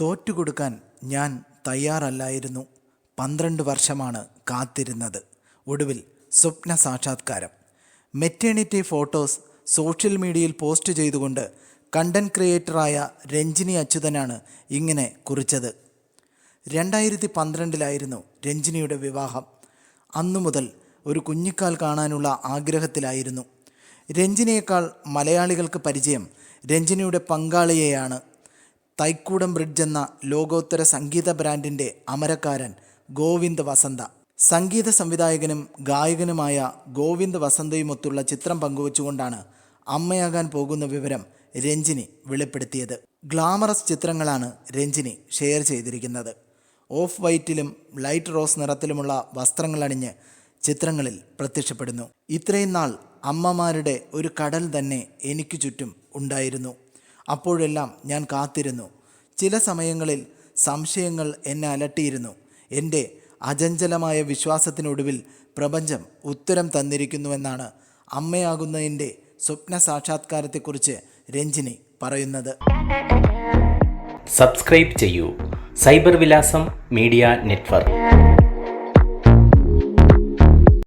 തോറ്റുകൊടുക്കാൻ ഞാൻ തയ്യാറല്ലായിരുന്നു. പന്ത്രണ്ട് വർഷമാണ് കാത്തിരുന്നത്. ഒടുവിൽ സ്വപ്ന സാക്ഷാത്കാരം. മെറ്റേണിറ്റി ഫോട്ടോസ് സോഷ്യൽ മീഡിയയിൽ പോസ്റ്റ് ചെയ്തുകൊണ്ട് കണ്ടന്റ് ക്രിയേറ്ററായ രഞ്ജിനി അച്യുതനാണ് ഇങ്ങനെ കുറിച്ചത്. രണ്ടായിരത്തി പന്ത്രണ്ടിലായിരുന്നു രഞ്ജിനിയുടെ വിവാഹം. അന്നു മുതൽ ഒരു കുഞ്ഞിക്കാൽ കാണാനുള്ള ആഗ്രഹത്തിലായിരുന്നു. രഞ്ജിനിയേക്കാൾ മലയാളികൾക്ക് പരിചയം രഞ്ജിനിയുടെ പങ്കാളിയെയാണ് തൈക്കൂടം ബ്രിഡ്ജ് എന്ന ലോകോത്തര സംഗീത ബ്രാൻഡിന്റെ അമരക്കാരൻ ഗോവിന്ദ് വസന്ത. സംഗീത സംവിധായകനും ഗായകനുമായ ഗോവിന്ദ് വസന്തയുമൊത്തുള്ള ചിത്രം പങ്കുവച്ചുകൊണ്ടാണ് അമ്മയാകാൻ പോകുന്ന വിവരം രഞ്ജിനി വെളിപ്പെടുത്തിയത്. ഗ്ലാമറസ് ചിത്രങ്ങളാണ് രഞ്ജിനി ഷെയർ ചെയ്തിരിക്കുന്നത്. ഓഫ് വൈറ്റിലും ലൈറ്റ് റോസ് നിറത്തിലുമുള്ള വസ്ത്രങ്ങൾ വസ്ത്രങ്ങളണിഞ്ഞ് ചിത്രങ്ങളിൽ പ്രത്യക്ഷപ്പെടുന്നു. ഇത്രയും നാൾ അമ്മമാരുടെ ഒരു കടൽ തന്നെ എനിക്ക് ചുറ്റും ഉണ്ടായിരുന്നു. അപ്പോഴെല്ലാം ഞാൻ കാത്തിരുന്നു. ചില സമയങ്ങളിൽ സംശയങ്ങൾ എന്നെ അലട്ടിയിരുന്നു. എന്റെ അചഞ്ചലമായ വിശ്വാസത്തിനൊടുവിൽ പ്രപഞ്ചം ഉത്തരം തന്നിരിക്കുന്നുവെന്നാണ് അമ്മയാകുന്നതിന്റെ സ്വപ്ന സാക്ഷാത്കാരത്തെക്കുറിച്ച് രഞ്ജിനി പറയുന്നത്. സബ്സ്ക്രൈബ് ചെയ്യൂ. സൈബർ വിലാസം മീഡിയ നെറ്റ്വർക്ക്.